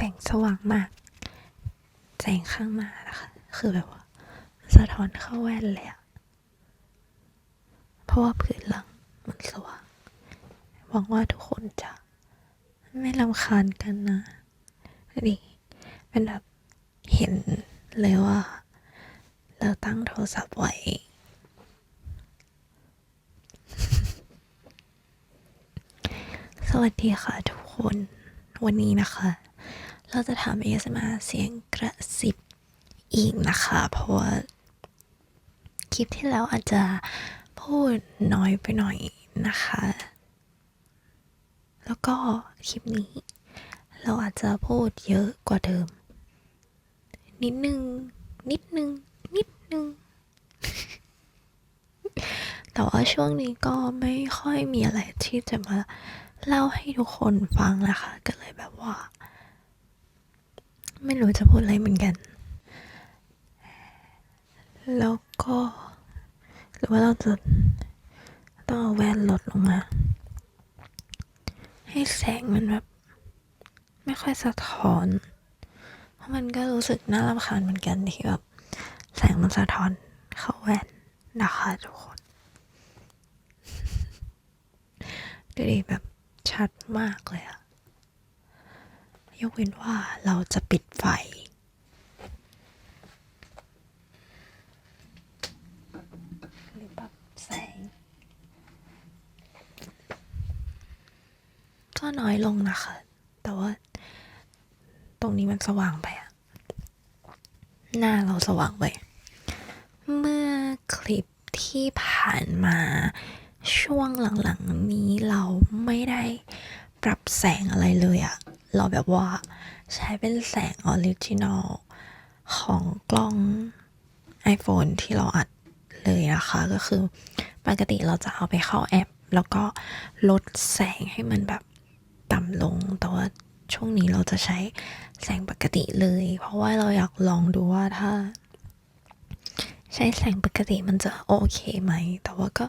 แสงสว่างมาก แสงข้างหน้านะคะคือแบบว่า สะท้อนเข้าแว่นเลยอะเพราะว่าผืนหลังมันสว่างหวังว่าทุกคนจะ ไม่รำคาญกันนะนี่เป็นแบบเห็นเลยว่า เราตั้งโทรศัพท์ไว้สวัสดีค่ะทุกคน วันนี้นะคะ เราจะทำ ASMR เสียงกระซิบอีกนะคะ เพราะว่าคลิปที่แล้วอาจจะพูดน้อยไปหน่อยนะคะ แล้วก็คลิปนี้ เราอาจจะพูดเยอะกว่าเดิม นิดนึง นิดนึง นิดนึง แต่ว่าช่วงนี้ก็ไม่ค่อยมีอะไรที่จะมาเล่าให้ทุกคนฟังนะคะ ก็เลยแบบว่า ไม่รู้จะพูดอะไรเหมือนกัน แล้วก็ หรือว่าเราจะต้องเอาแว่นลดลงมา ให้แสงมันแบบ ไม่ค่อยสะท้อน เพราะมันก็รู้สึกน่ารำคาญเหมือนกันที่แบบแสงมันสะท้อนเข้าแว่นนะคะทุกคนดูดิแบบชัดมากเลยอะ ยกเว้นว่าเราจะปิดไฟ หรือปรับแสง ก็น้อยลงนะคะ แต่ว่า ตรงนี้มันสว่างไปอะหน้าเราสว่างไป เมื่อคลิปที่ผ่านมาช่วงหลังๆนี้เราไม่ได้ปรับแสงอะไรเลยอะ เราแบบว่าใช้เป็นแสงออริจินอลของกล้อง iPhone ที่เราอัดเลยนะคะ ก็คือปกติเราจะเอาไปเข้าแอป แล้วก็ลดแสงให้มันแบบต่ำลง แต่ว่าช่วงนี้เราจะใช้แสงปกติเลย เพราะว่าเราอยากลองดูว่าถ้า ใช้แสงปกติมันจะโอเคไหม แต่ว่าก็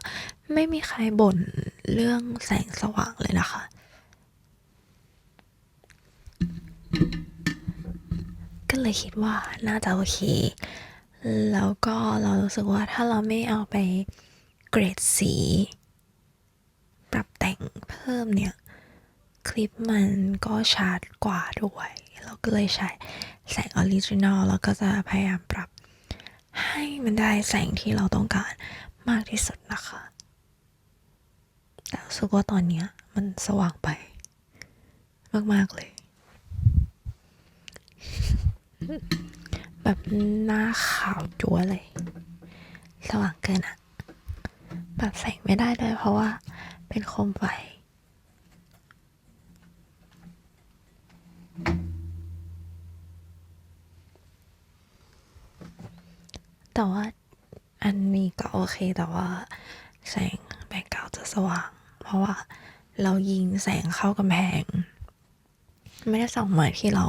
ไม่มีใครบ่นเรื่องแสงสว่างเลยนะคะ ก็เลยคิดว่าน่าจะโอเค แล้วก็เรารู้สึกว่าถ้าเราไม่เอาไปเกรดสี ปรับแต่งเพิ่มเนี่ย คลิปมันก็ชัดกว่าด้วย เราก็เลยใช้แสงออริจินอลแล้วก็จะพยายามปรับ ให้มันได้แสงที่เราต้องการมากที่สุดนะคะแต่รู้สึกว่าตอนนี้มันสว่างไป มาก ๆ เลย แบบหน้าขาวจัวเลย สว่างเกินอะปรับแสงไม่ได้เลยเพราะว่าเป็นโคมไฟแต่ว่าอันนี้ก็โอเคแต่ว่า แสงแบ็คกราจะสว่าง เพราะว่าเรายิงแสงเข้ากำแพง ไม่ได้ส่องมาที่เรา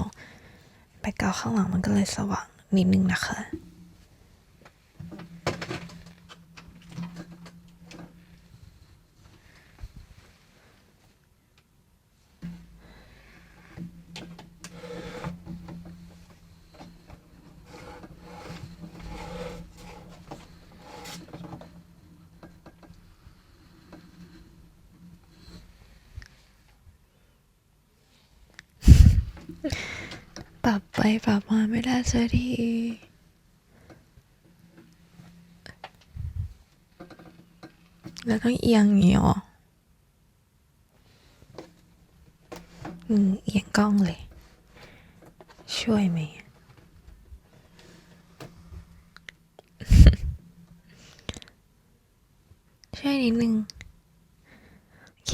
ไปเกาข้างหลังมันก็เลยสว่างนิดนึงนะคะ ปรับไปปรับมาไม่ได้สักทีแล้วต้องเอียงอย่างนี้หรออืมเอียงกล้องเลย ช่วยไหมช่วยนิดนึง โอเค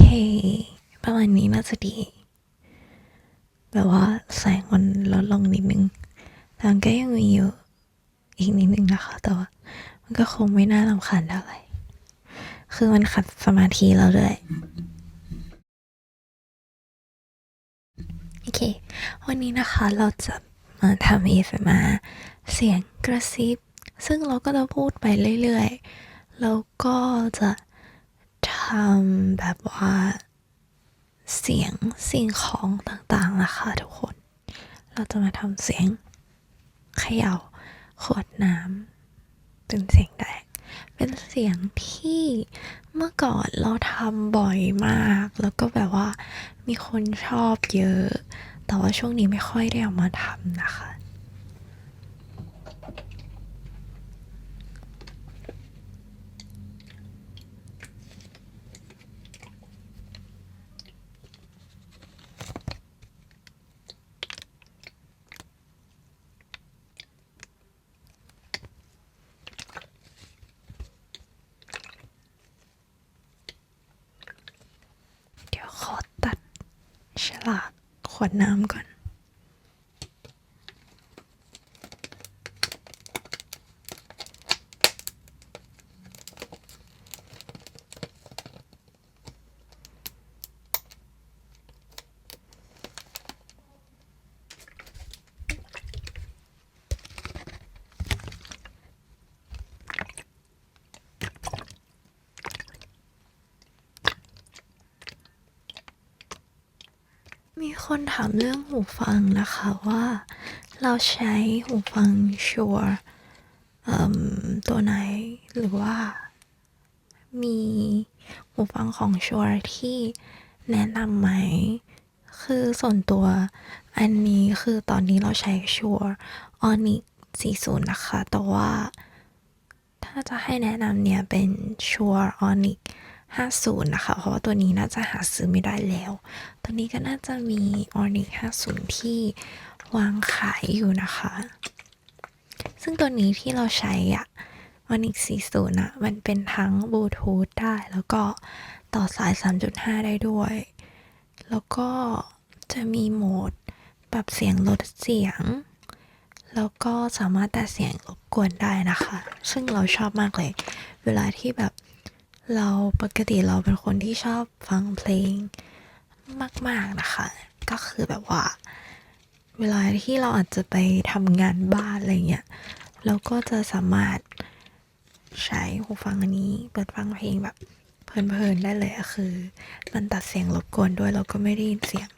ประมาณนี้น่าจะดี แบบว่าแสงมันลดลงนิดนึงแต่มันก็ยังมีอยู่อีกนิดนึงนะคะแต่ว่ามันก็คงไม่น่ารำคาญเท่าไหร่คือมันขัดสมาธิเราด้วยโอเค วันนี้นะคะเราจะมาทำ ASMR เสียงกระซิบ ซึ่งเราก็จะพูดไปเรื่อยๆ แล้วก็จะทำแบบว่า เสียงสิ่งของต่างๆนะคะทุกคน เราจะมาทำเสียงเขย่าขวดน้ำเป็นเสียงแดกเป็นเสียงที่เมื่อก่อนเราทำบ่อยมาก แล้วก็แบบว่ามีคนชอบเยอะ แต่ว่าช่วงนี้ไม่ค่อยได้ออกมาทำนะคะ เดี๋ยวขอตัดฉลาก ขวดน้ำก่อน มี คนถามเรื่องหูฟังนะคะว่า เราใช้หูฟังชัวร์ตัวไหนหรือว่า มีหูฟังของชัวร์ที่แนะนำไหม คือส่วนตัวอันนี้คือตอนนี้เราใช้ชัวร์ออนิก40 นะคะ แต่ว่า ถ้าจะให้แนะนำเนี่ยเป็นชัวร์ออนิก 50 นะคะ เพราะว่าตัวนี้น่าจะหาซื้อไม่ได้แล้ว ตัวนี้ก็น่าจะมีออนิก50 ที่วางขายอยู่นะคะ ซึ่งตัวนี้ที่เราใช้อะออนิก40อะมันเป็นทั้งบลูทูธได้ แล้วก็ต่อสาย 3.5 ได้ด้วย แล้วก็จะมีโหมดปรับเสียงลดเสียง แล้วก็สามารถตัดเสียงรบกวนได้นะคะ ซึ่งเราชอบมากเลย เวลาที่แบบ เราปกติเราเป็นคนที่ชอบฟังเพลงมาก ๆ นะคะ ก็คือแบบว่า เวลาที่เราอาจจะไปทำงานบ้านอะไรเงี้ยเราก็จะสามารถใช้หูฟังอันนี้ เปิดฟังเพลงแบบเพลินๆได้เลยอะคือ มันตัดเสียงรบกวนด้วยเราก็ไม่ได้ยินเสียง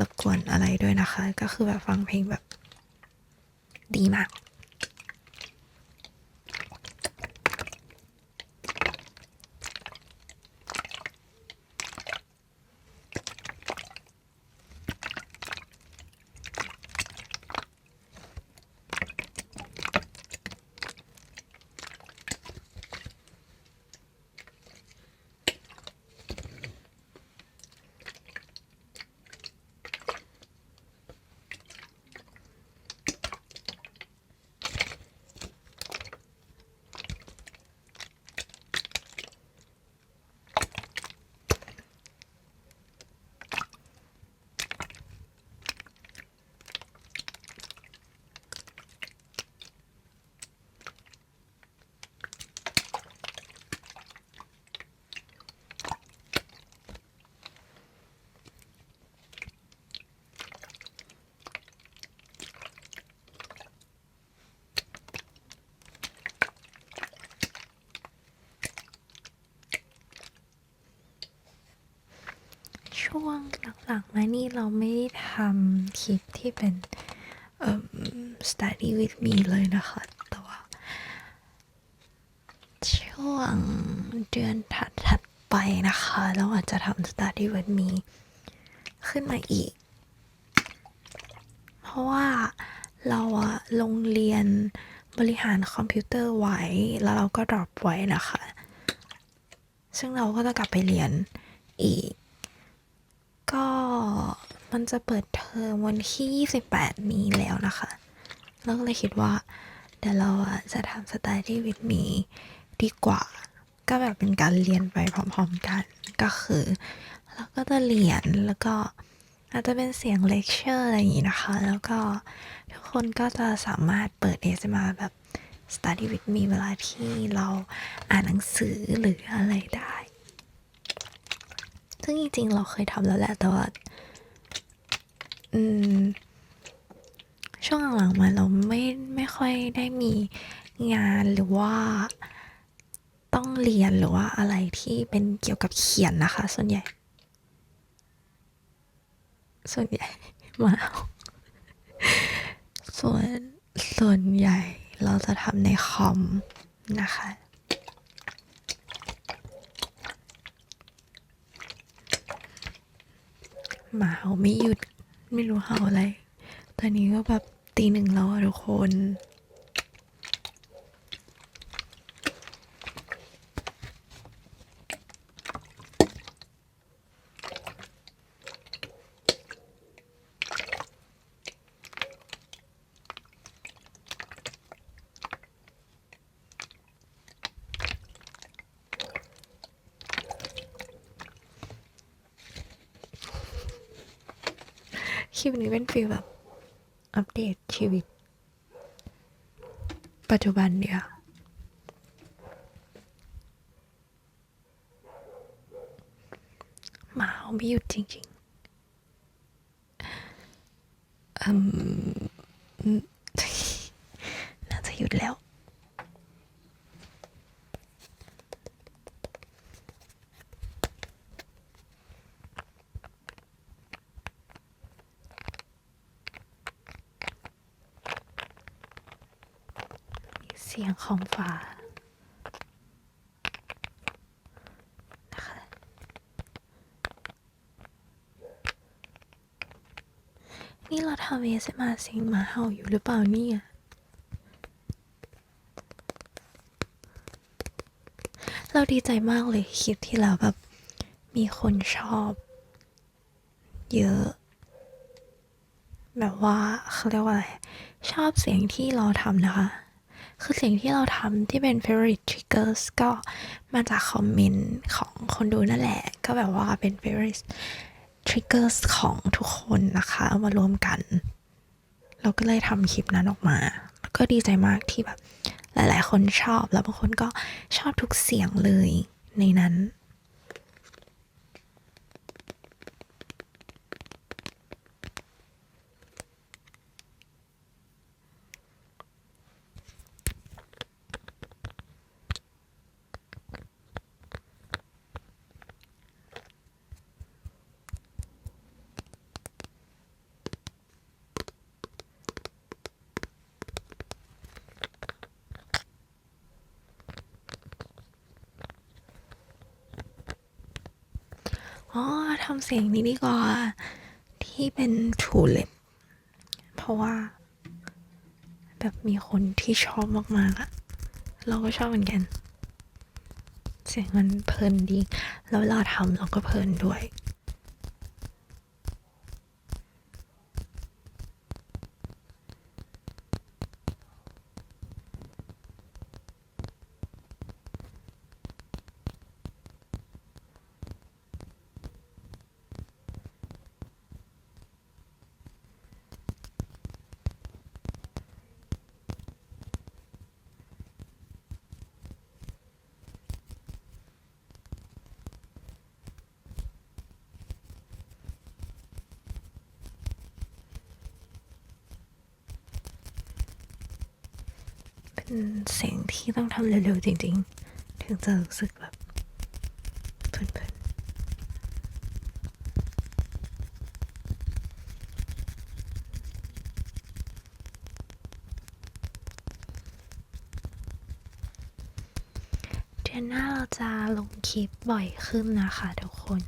รบกวนอะไรด้วยนะคะ ก็คือแบบฟังเพลงแบบดีมาก ช่วงหลังๆมานี่เราไม่ได้ทำคลิปที่เป็นเอ่อ study with me เลยนะคะแต่ว่าช่วงเดือนถัดๆไปนะคะ เราอาจจะทำ study with me ขึ้นมาอีก เพราะว่าเราอะลงเรียนบริหารคอมพิวเตอร์ไว้ แล้วเราก็ดรอปไว้นะคะ ซึ่งเราก็จะกลับไปเรียนอีก มันจะเปิดเทอมวันที่ 28 นี้แล้วนะคะเราก็เลยคิดว่า เดี๋ยวเราอะจะทำสไตล์ที่วิดมีดีกว่า ก็แบบเป็นการเรียนไปพร้อมๆกันก็คือเราก็จะเรียนแล้วก็อาจจะเป็นเสียงเลคเชอร์อะไรอย่างนี้นะคะ แล้วก็ทุกคนก็จะสามารถเปิด ASMR แบบ study with me เวลาที่เราอ่านหนังสือหรืออะไรได้ ซึ่งจริงๆ เราเคยทำแล้วแหละ แต่ว่า อืม ช่วงหลังๆมาเราไม่ไม่ค่อยได้มีงานหรือว่าต้องเรียนหรือว่าอะไรที่เป็นเกี่ยวกับเขียนนะคะ ส่วนใหญ่ ส่วนใหญ่มาส่วนส่วนใหญ่เราจะทำในคอมนะคะหมาเห่าไม่หยุด ไม่รู้เห่าอะไร ตอนนี้ก็แบบตีหนึ่งแล้วทุกคน คลิปนี้เป็นฟีลแบบ อัปเดตชีวิต ปัจจุบันเดียวหมาไม่หยุดจริงๆอืม น่าจะหยุดแล้ว เสียงของฟ้านะคะนี่เราทำเอสมาเสียงหมาเห่าอยู่หรือเปล่าเนี่ยเราดีใจมากเลยคลิปที่แล้วแบบมีคนชอบ เยอะ แบบว่าเขาเรียกว่าอะไร ชอบเสียงที่เราทำนะคะ คือสิ่งที่เราทำที่เป็น favorite triggers ก็มาจากคอมเมนต์ของคนดูนั่นแหละ ก็แบบว่าเป็น favorite triggers ของทุกคนนะคะเอามารวมกัน เราก็เลยทำคลิปนั้นออกมา ก็ดีใจมากที่แบบหลาย ๆ คนชอบ แล้วบางคนก็ชอบทุกเสียงเลยในนั้น อ๋อทำเสียงนี้ดีกว่า ที่เป็นถูเล็บ เพราะว่า แบบมีคนที่ชอบมากๆอะเราก็ชอบเหมือนกัน เสียงมันเพลินดี แล้วเวลาทำเราก็เพลินด้วย เป็นสียงที่ต้องทำเร็วๆจริงๆ ถึงจะรู้สึกแบบเพลินๆเดือนหน้าเราจะลงคลิปบ่อยขึ้นนะคะทุกคน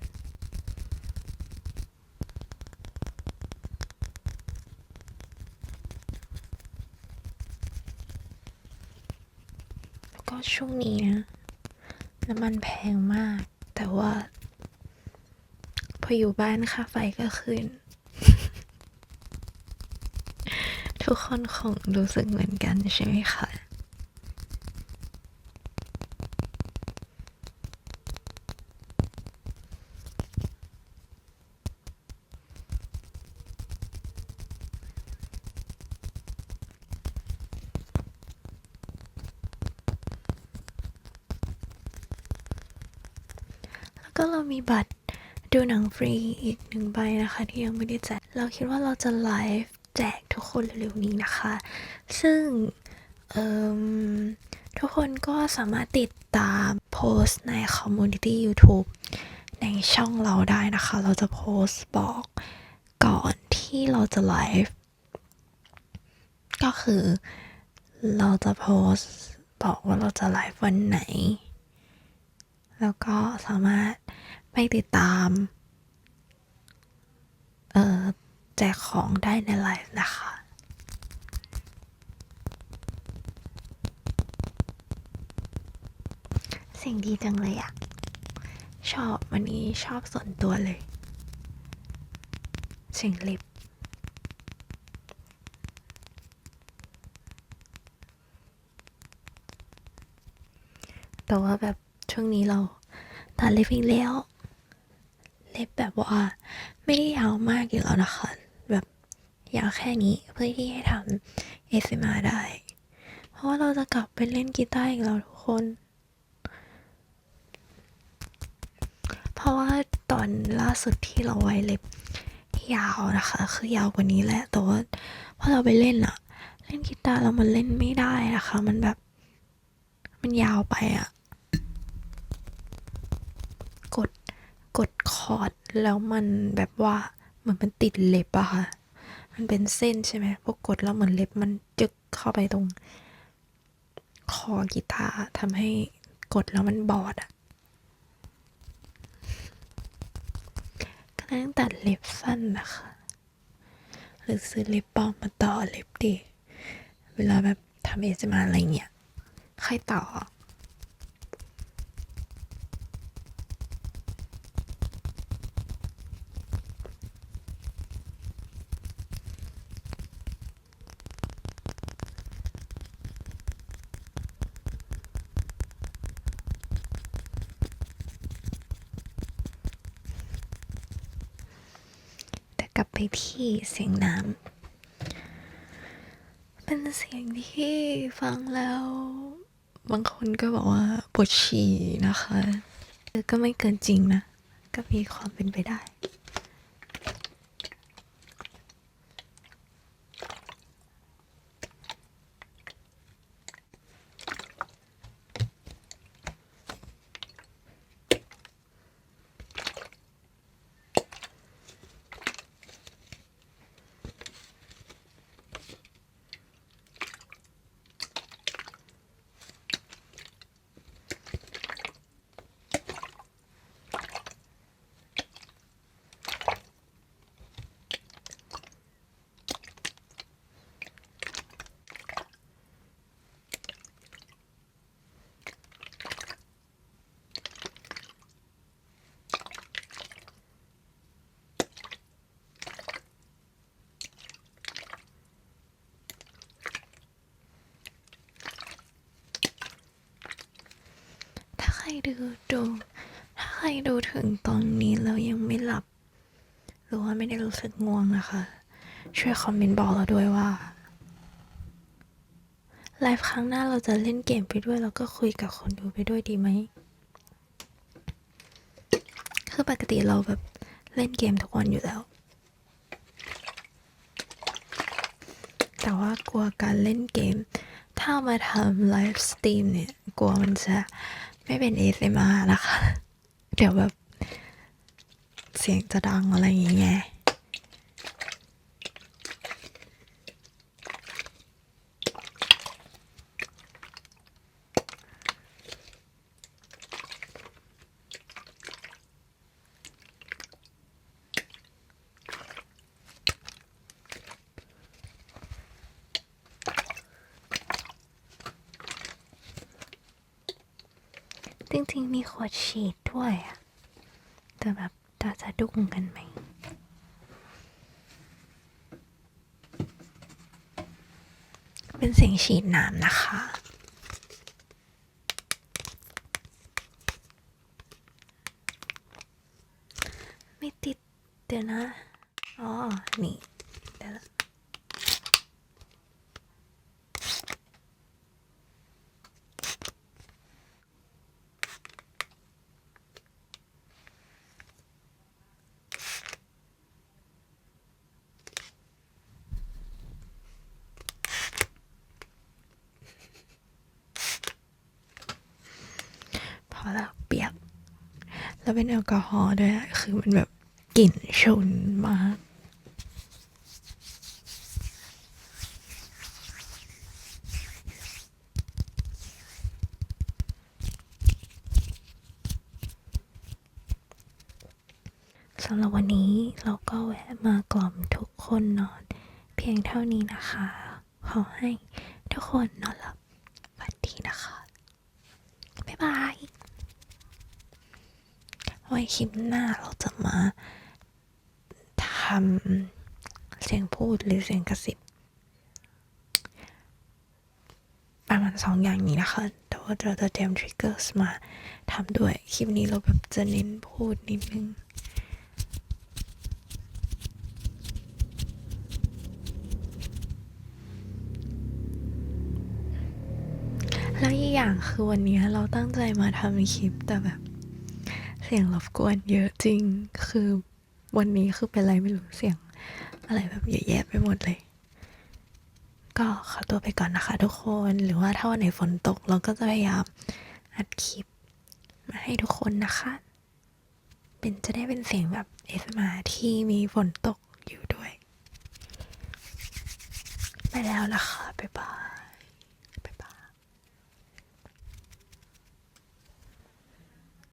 แล้ว ก็ช่วงนี้นะน้ำมันแพงมาก แต่ว่า พออยู่บ้านค่าไฟก็ขึ้น ทุกคนคงรู้สึกเหมือนกันใช่ไหมคะ แล้วก็เรามีบัตร ดูหนังฟรีอีกหนึ่งใบนะคะที่ยังไม่ได้แจกเราคิดว่าเราจะไลฟ์แจกทุกคนเร็วๆนี้นะคะ ซึ่งทุกคนก็สามารถติดตามโพสต์ใน Community YouTube ในช่องเราได้นะคะ เราจะโพสต์บอกก่อนที่เราจะไลฟ์ก็คือเราจะโพสต์บอกว่าเราจะไลฟ์วันไหน แล้วก็สามารถ ไปติดตามเอ่อแจกของได้ในไลฟ์นะคะเสียงดีจังเลยอะชอบวันนี้ชอบส่วนตัวเลยเสียงลิปแต่ว่าแบบช่วงนี้เราตัดเล็บอีกแล้ว เล็บแบบว่าไม่ได้ยาวมากอยู่แล้วนะคะ แบบยาวแค่นี้เพื่อที่ให้ทำ ASMR ได้ เพราะว่าเราจะกลับไปเล่นกีตาร์อีกแล้วทุกคน เพราะว่าตอนล่าสุดที่เราไว้เล็บยาวนะคะ คือยาวกว่านี้แหละแต่ว่าพอเราไปเล่นอะเล่นกีตาร์แล้วมันเล่นไม่ได้นะคะ มันแบบ มันยาวไปอะกด กดคอร์ดแล้วมันแบบว่าเหมือนมันติดเล็บอะค่ะ มันเป็นเส้นใช่ไหมพวกกดแล้วเหมือนเล็บมันจึกเข้าไปตรง คอกีตาร์ทำให้กดแล้วมันบอดอะก็ต้องตัดเล็บสั้นนะคะ หรือซื้อเล็บปลอมมาต่อเล็บดี เวลาแบบทำเอสมาอะไรเงี้ยค่อยต่อ กลับไปที่เสียงน้ำเป็นเสียงที่ฟังแล้ว บางคนก็บอกว่าปวดฉี่นะคะก็ไม่เกินจริงนะ ก็มีความเป็นไปได้ ดูดู ถ้าใครดูถึงตอนนี้แล้วยังไม่หลับ หรือว่าไม่ได้รู้สึกง่วงนะคะ ช่วยคอมเมนต์บอกเราด้วยว่าไลฟ์ครั้งหน้าเราจะเล่นเกมไปด้วย แล้วก็คุยกับคนดูไปด้วยดีไหม คือปกติเราแบบเล่นเกมทุกวันอยู่แล้ว แต่ว่ากลัวการเล่นเกม ถ้ามาทำไลฟ์สตรีมเนี่ย กลัวมันจะ ไม่เป็น ASMR นะคะ เดี๋ยวแบบ เสียงจะดังอะไรอย่างเงี้ย จ ริงๆ มีขวดฉีดด้วยอะแต่แบบจะสะดุ้งกันไหม เป็นเสียงฉีดน้ำนะคะ ไม่ติดเดี๋ยวนะ อ๋อ นี่เดี๋ยว แล้วเป็นแอลกอฮอล์ด้วยคือมันแบบกลิ่นชุนมากสำหรับวันนี้เราก็แวะมากล่อมทุกคนนอน เพียงเท่านี้นะคะ ขอให้ทุกคนนอนหลับ ว้คลิปหน้าเราจะมาทำเสียงพูดหรือเสียงกระซิบประมาณสองอย่างนี้นะคะแต่ว่าเราจะเตรียมทริกเกอร์มาทำด้วย คลิปนี้เราแบบจะเน้นพูดนิดนึงแล้วอีกอย่างคือวันนี้เราตั้งใจมาทำคลิปแต่แบบ เสียงรบกวนเยอะจริง คือวันนี้คือเป็นอะไรไม่รู้เสียง อะไรแบบเยอะแยะไปหมดเลย ก็ขอตัวไปก่อนนะคะทุกคน หรือว่าถ้าวันไหนฝนตก เราก็จะพยายามอัดคลิป มาให้ทุกคนนะคะ เป็นจะได้เป็นเสียงแบบเอสมาที่มีฝนตกอยู่ด้วย ไปแล้วนะคะ บ๊ายบาย